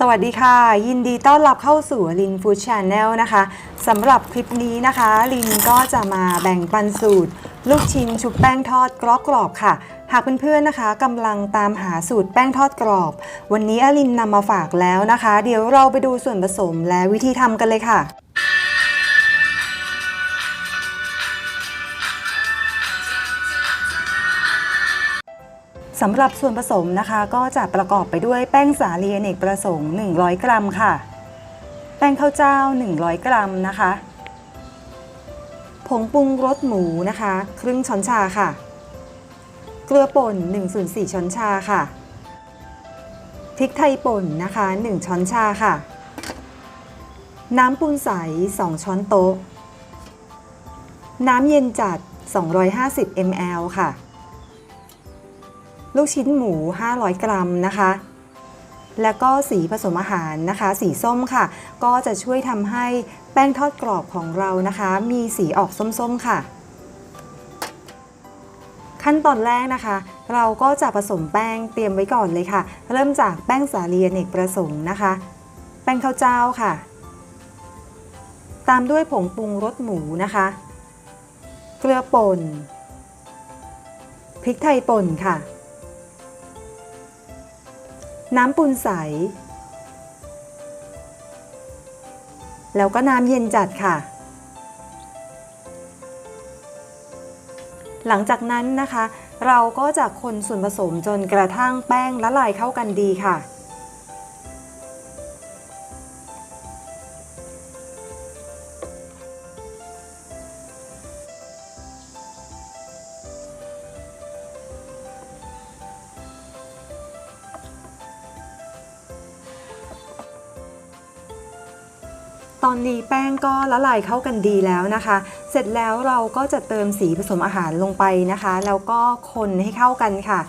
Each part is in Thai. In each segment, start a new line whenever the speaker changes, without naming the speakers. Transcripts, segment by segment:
สวัสดีค่ะ ยินดีต้อนรับเข้าสู่ลินฟู้ดชาแนลนะคะสำหรับคลิปนี้นะคะ ลินก็จะมาแบ่งปันสูตร ลูกชิ้นชุบแป้งทอดกรอบกรอบๆค่ะ หากเพื่อนๆนะคะกำลังตามหาสูตรแป้งทอดกรอบ วันนี้อลินนำมาฝากแล้วนะคะ เดี๋ยวเราไปดูส่วนผสมและวิธีทำกันเลยค่ะ สำหรับส่วนผสมนะคะ ก็จะประกอบไปด้วยแป้งสาลีอเนกประสงค์ 100 กรัมค่ะ แป้งข้าวเจ้า 100 กรัมนะคะ ผงปรุงรสหมูนะคะ ครึ่งช้อนชาค่ะ เกลือป่น1ส่วน4ช้อนชาค่ะ พริกไทยป่นนะคะ 1 ช้อนชาค่ะ น้ำปูนใส 2 ช้อนโต๊ะ น้ำเย็นจัด 250 ml ค่ะ ลูกชิ้นหมู 500 กรัมนะคะ แล้วก็สีผสมอาหารนะคะ สีส้มค่ะ ก็จะช่วยทำให้แป้งทอดกรอบของเรานะคะ มีสีออกส้มๆค่ะ ขั้นตอนแรกนะคะ เราก็จะผสมแป้งเตรียมไว้ก่อนเลยค่ะ เริ่มจากแป้งสาลีอเนกประสงค์นะคะ แป้งข้าวเจ้าค่ะ ตามด้วยผงปรุงรสหมูนะคะ เกลือป่นพริกไทยป่นค่ะ น้ำปูนใส แล้วก็น้ำเย็นจัดค่ะ หลังจากนั้นนะคะ เราก็จะคนส่วนผสมจนกระทั่งแป้งละลายเข้ากันดีค่ะ ตอนนี้แป้งก็ละลายเข้ากันดีแล้วนะคะ เสร็จแล้วเราก็จะเติมสีผสมอาหารลงไปนะคะ แล้วก็คนให้เข้ากันค่ะ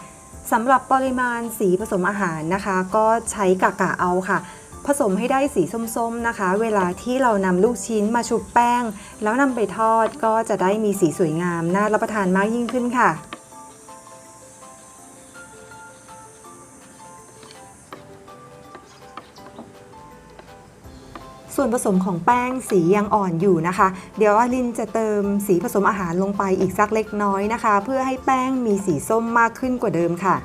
สำหรับปริมาณสีผสมอาหารนะคะ ก็ใช้กะกะเอาค่ะ ผสมให้ได้สีส้มๆนะคะ เวลาที่เรานำลูกชิ้นมาชุบแป้ง แล้วนำไปทอดก็จะได้มีสีสวยงามน่ารับประทานมากยิ่งขึ้นค่ะ ส่วนผสมของแป้งสียังอ่อนอยู่นะคะ เดี๋ยวอลินจะเติมสีผสมอาหารลงไปอีกสักเล็กน้อยนะคะ เพื่อให้แป้งมีสีส้มมากขึ้นกว่าเดิมค่ะ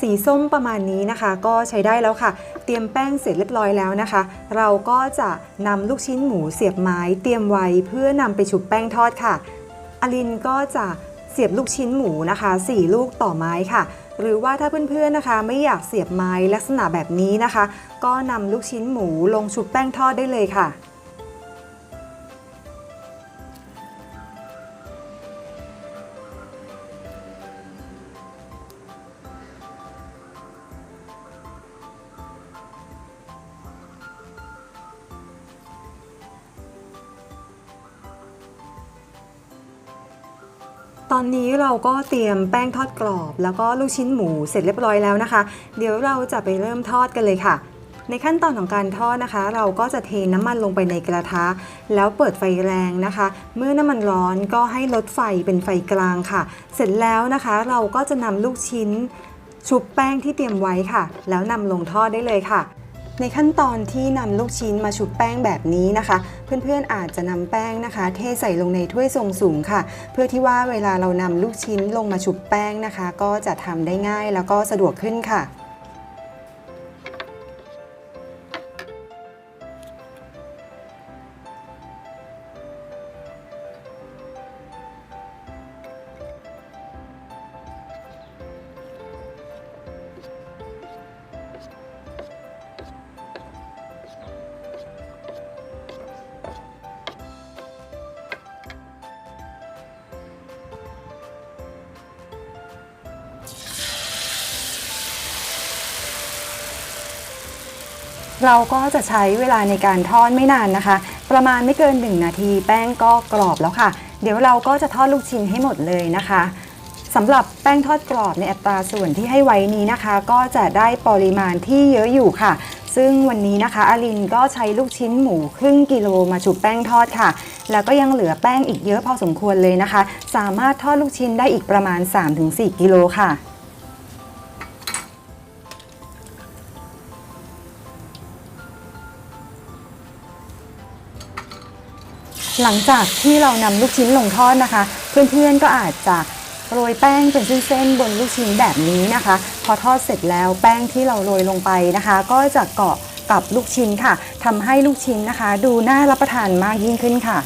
สีส้มประมาณนี้นะคะ ก็ใช้ได้แล้วค่ะ เตรียมแป้งเสร็จเรียบร้อยแล้วนะคะ เราก็จะนำลูกชิ้นหมูเสียบไม้เตรียมไว้เพื่อนำไปชุบแป้งทอดค่ะอลินก็จะเสียบลูกชิ้นหมูนะคะ 4 ลูกต่อไม้ค่ะ หรือว่าถ้าเพื่อนๆนะคะ ไม่อยากเสียบไม้ลักษณะแบบนี้นะคะ ก็นำลูกชิ้นหมูลงชุบแป้งทอดได้เลยค่ะ ตอนนี้เราก็เตรียมแป้งทอดกรอบ แล้วก็ลูกชิ้นหมูเสร็จเรียบร้อยแล้วนะคะ เดี๋ยวเราจะไปเริ่มทอดกันเลยค่ะ ในขั้นตอนของการทอดนะคะ เราก็จะเทน้ำมันลงไปในกระทะ แล้วเปิดไฟแรงนะคะ เมื่อน้ำมันร้อนก็ให้ลดไฟเป็นไฟกลางค่ะ เสร็จแล้วนะคะ เราก็จะนำลูกชิ้น ชุบแป้งที่เตรียมไว้ค่ะ แล้วนำลงทอดได้เลยค่ะ ในขั้นตอนที่นำลูกชิ้นมาชุบแป้งแบบนี้นะคะ เพื่อนๆอาจจะนำแป้งนะคะ เทใส่ลงในถ้วยทรงสูงค่ะ เพื่อที่ว่าเวลาเรานำลูกชิ้นลงมาชุบแป้งนะคะ ก็จะทำได้ง่ายแล้วก็สะดวกขึ้นค่ะ เราก็จะใช้เวลาในการทอดไม่นานนะคะ ประมาณไม่เกิน 1 นาที แป้งก็กรอบแล้วค่ะ เดี๋ยวเราก็จะทอดลูกชิ้นให้หมดเลยนะคะสำหรับแป้งทอดกรอบในอัตราส่วนที่ให้ไว้นี้นะคะ ก็จะได้ปริมาณที่เยอะอยู่ค่ะ ซึ่งวันนี้นะคะอารินก็ใช้ลูกชิ้นหมูครึ่งกิโลมาชุบแป้งทอดค่ะ แล้วก็ยังเหลือแป้งอีกเยอะพอสมควรเลยนะคะ สามารถทอดลูกชิ้นได้อีกประมาณ 3-4 กิโลค่ะ หลังจากที่เรานำลูกชิ้นลงทอดนะคะ เพื่อนๆก็อาจจะโรยแป้งเป็นเส้นๆบนลูกชิ้นแบบนี้นะคะ พอทอดเสร็จแล้วแป้งที่เราโรยลงไปนะคะ ก็จะเกาะกับลูกชิ้นค่ะทำให้ลูกชิ้นนะคะ ดูน่ารับประทานมากยิ่งขึ้นค่ะ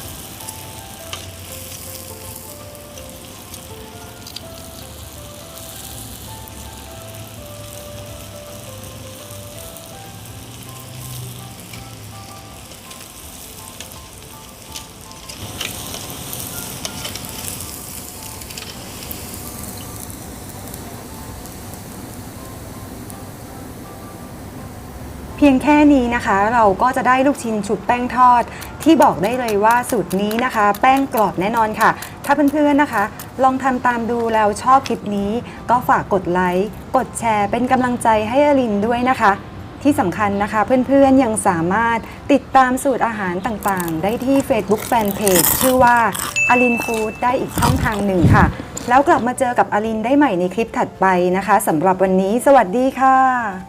เพียงแค่นี้นะคะ เราก็จะได้ลูกชิ้นชุบแป้งทอด ที่บอกได้เลยว่าสูตรนี้นะคะ แป้งกรอบแน่นอนค่ะ ถ้าเพื่อนๆนะคะ ลองทำตามดูแล้วชอบคลิปนี้ ก็ฝากกดไลค์กดแชร์ เป็นกำลังใจให้อลินด้วยนะคะ ที่สำคัญนะคะ เพื่อนๆยังสามารถติดตามสูตรอาหารต่างๆ ได้ที่ Facebook Fanpage ชื่อว่าอลินฟู้ดได้อีกช่องทางหนึ่งค่ะ แล้วกลับมาเจอกับอลินได้ใหม่ในคลิปถัดไปนะคะสำหรับวันนี้ สวัสดีค่ะ